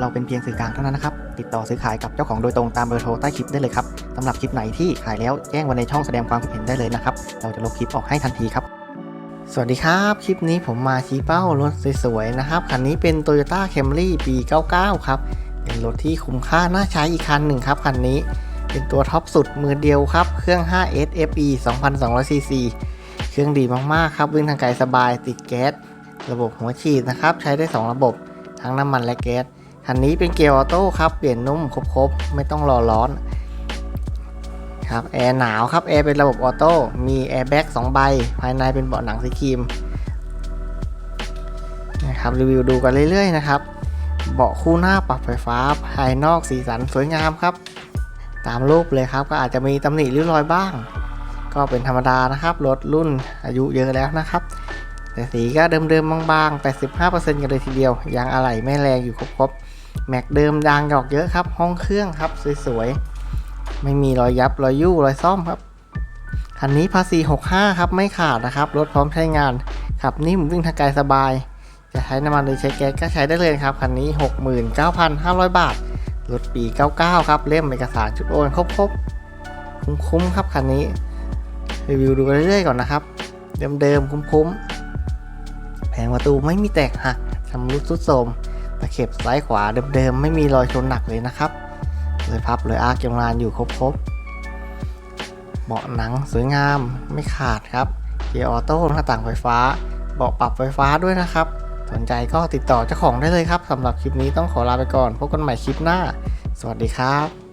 เราเป็นเพียงสื่อกลางเท่านั้นนะครับ ติดต่อซื้อขายกับเจ้าของโดยตรงตามเบอร์โทรใต้คลิปได้เลยครับสำหรับคลิปไหนที่ขายแล้วแจ้งไว้ในช่องแสดงความคิดเห็นได้เลยนะครับ เราจะลบคลิปออกให้ทันทีครับ สวัสดีครับ คลิปนี้ผมมาชี้เป้ารถสวยๆนะครับ คันนี้เป็น Toyota Camry ปี 99 ครับ เป็นรถที่คุ้มค่าน่าใช้อีกคันหนึ่งครับคันนี้ เป็นตัวท็อปสุดมือเดียวครับ เครื่อง 5S FE 2200cc เครื่องดีมากๆครับวิ่งทางไกลสบายติดแก๊ส ระบบหัวฉีดนะครับใช้ได้ 2 ระบบ ทั้งน้ำมันและแก๊ส คันนี้เป็นเกียร์ออโต้ครับ เปลี่ยนนุ่มครบๆ ไม่ต้องรอร้อนครับแอร์หนาวครับแอร์เป็นระบบออโต้มีแอร์แบ็ก2ใบ ภายในเป็นเบาะหนังสีครีมนะครับรีวิวดูกันเรื่อยๆนะครับ เบาะคู่หน้าปรับไฟฟ้า ภายนอกสีสันสวยงามครับ ตามรูปเลยครับ ก็อาจจะมีตำหนิริ้วรอยบ้าง ก็เป็นธรรมดานะครับรถรุ่นอายุเยอะแล้วนะครับ แต่สีก็เดิมๆบางๆ 85%กันเลยทีเดียวยางอะไหล่ไม่แรงอยู่ครบๆ แม็กเดิมยางหยอกเยอะครับ ห้องเครื่องครับสวยๆ ไม่มีรอยยับรอยยู่รอยซ่อมครับ คันนี้ภาษี 65 ครับไม่ขาดนะครับ รถพร้อมใช้งาน ขับนิ่มวิ่งทางไกลสบาย จะใช้น้ำมันหรือใช้แก๊สก็ใช้ได้เลยครับ คันนี้ 69,500 บาท รถปี 99 ครับ เล่มเอกสารชุดโอนครบๆ คุ้มๆครับคันนี้รีวิวดูเรื่อยๆก่อนนะครับ เดิมๆคุ้มๆ ผงประตูไม่มีแตกหักชำรุดทรุดโทรมตะเข็บซ้ายขวาเดิมๆไม่มีรอยชนหนักเลยนะครับเลยพับเลยอาร์คยังรานอยู่ครบๆเบาะหนังสวยงามไม่ขาดครับเกียร์ออโต้หน้าต่างไฟฟ้า เบาะปรับไฟฟ้าด้วยนะครับ สนใจก็ติดต่อเจ้าของได้เลยครับสำหรับคลิปนี้ต้องขอลาไปก่อนพบกันใหม่คลิปหน้า สวัสดีครับ